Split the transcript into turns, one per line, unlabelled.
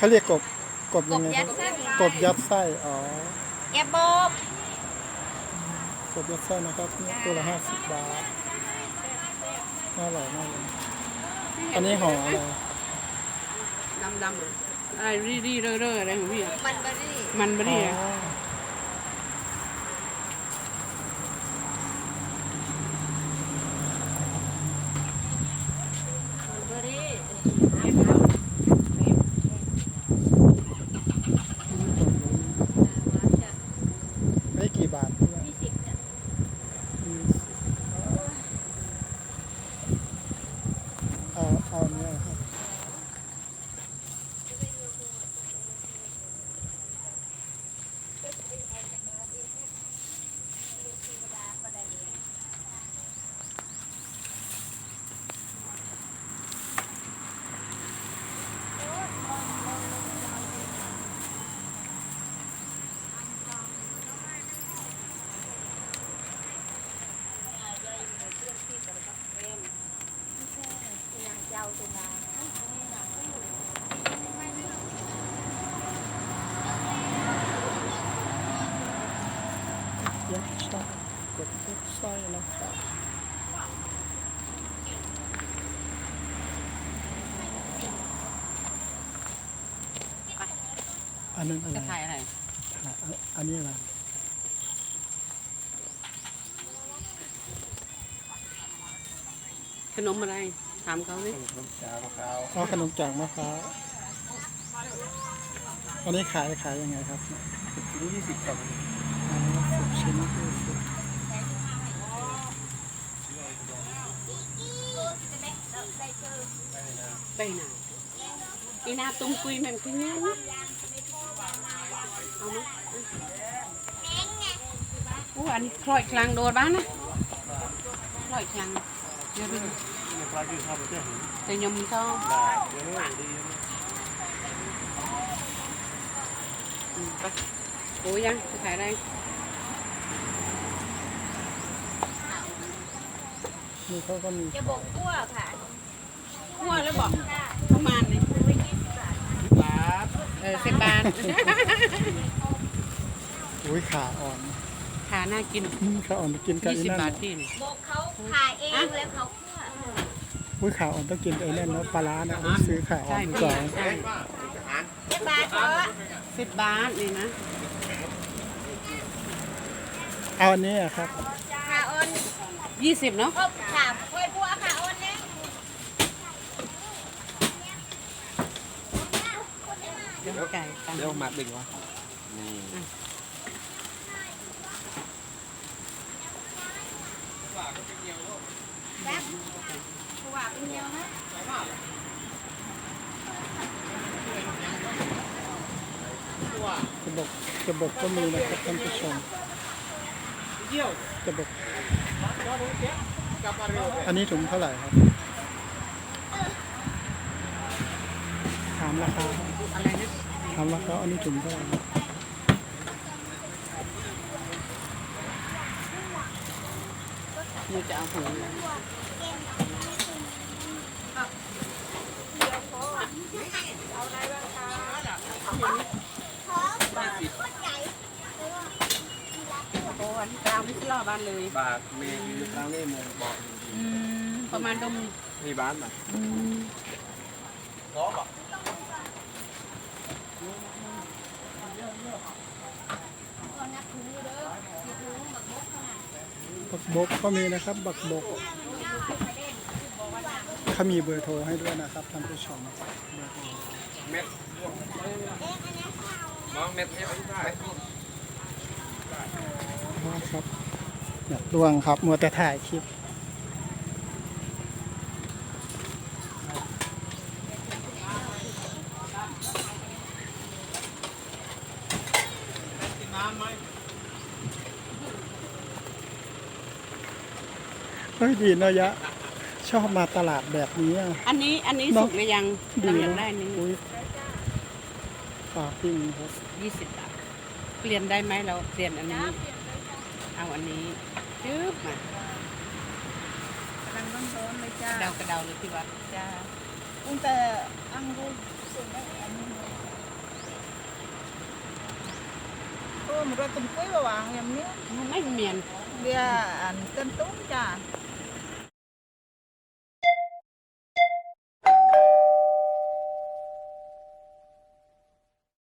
เขาเรียกกบกบ
ก
ยั
บ
งไงค
ยั
รั
ด
บ
ไส้
กบยัดไส้อ๋อ
แอบโบก
กบยัดไส้นะครับเนี่ยตัวละห้าสิบบาทน่าอร่อยมากเลยอันนี้ห่ออะไร
ดำดำๆอะอะไรรีรีเร่อเร่ออะไรของพี่อะ
มันเบอรี่
มันบะ
อ๋
รี่
อ
อะ
เบอรี่
ไม่กี่บาทเนี่ย
ยี่สิบจ้ะ
เอาเอาเนี้ยครับ
เจ้าตุลา
ยัดไส้กบ ยัดไส้นะครับอันนั้นอะไร
จะขายอะไร
อะอันนี้อะไร
ขนมอะไร ถามเขาดิ
อ๋อขนมจากมะพร้าวอันนี้ขายขายยังไงครับ
นี่ยี่สิบครับ
อ๋อสิบชิ้นยี่สิบ
ไปไหน อีนาตุ้งกุยแม่งกินยังเอาไหมอู้อันนี้คล้อยค เอ
อ
สิบบาท
อุ้ยขาอ่อน
ขาน่ากิน
อืมขาอ่อนกินกับ
ยี่
ไอ้
สิบ
นั่น
บาท
น่ะ
พี่นี่
บอกเขาขายเองแล้วเขาคั่ว
อุ้ยขาอ่อนต้องกินกับไอ้นั่นเนาะปลาร้านะเอาซื้อขาอ่อ
ใช่
น
พี่
ก่อน
ใช่
เจ็ดบาทเหรอ
สิบบาทนี่นะ
เอาอันนี้อะครับ
ขาอ่อน
ยี่สิบเนาะ
ครบค่ะกล้วยบัวขาอ่อนเนี่ย
เดี๋ยวไก่ตัง
เดี๋ยวมาดึงวะนี่
แป๊บเพราะว่าเป็นเดียวนะ
กระบอกกระบอกก็มีนะครับท่านผู้ชมกระบอกอันนี้ถุงเท่าไหร่ครับถามราคาครับ
อะไรน ะ
ถามราคาอันนี้ถุงเท่าไหร่ครับ
มึงจะเอาถุงอะไร โอ้อันนี้กลางไม่ใช่รอบบ้านเลย
บาทเมย์อยู่ทางนี้มองบอก
อืมประมาณดม
มีบ้านไหมล้อ บก
บักบกก็มีนะครับ บักบกเขามีเบอร์โทรให้ด้วยนะครับท่านผู้ชมเม็
ดมองเม็ดเนี่ยได้
ครับเนี่ยดวงครับ มัวแต่ถ่ายคลิป
น้ำไหม
เฮ้ยดีเนาะยะ ชอบมาตลาดแบบนี้อะ
อันนี้อันนี้สุกหรือยังเราอยาก
น
ได้นี้
อุ๊ยปลาปิ้งรับ
ยี่สิบบาทเปลี่ยนได้ไหมเราเปลี่ยนอันนี้ เอาอันนี้จื๊บมากำ
ลังร้อนๆเลยจ้า
เดากระเดาเลยที่ว่า
จ้าตั้งแต่อังรูสูงได้อันนี้เลโอ้
มันรสตุ้มกุ้ยวะหวางอย่างนี้ย
ไม่เหมียน
เบี้ยอันต้นตุ้งจ้า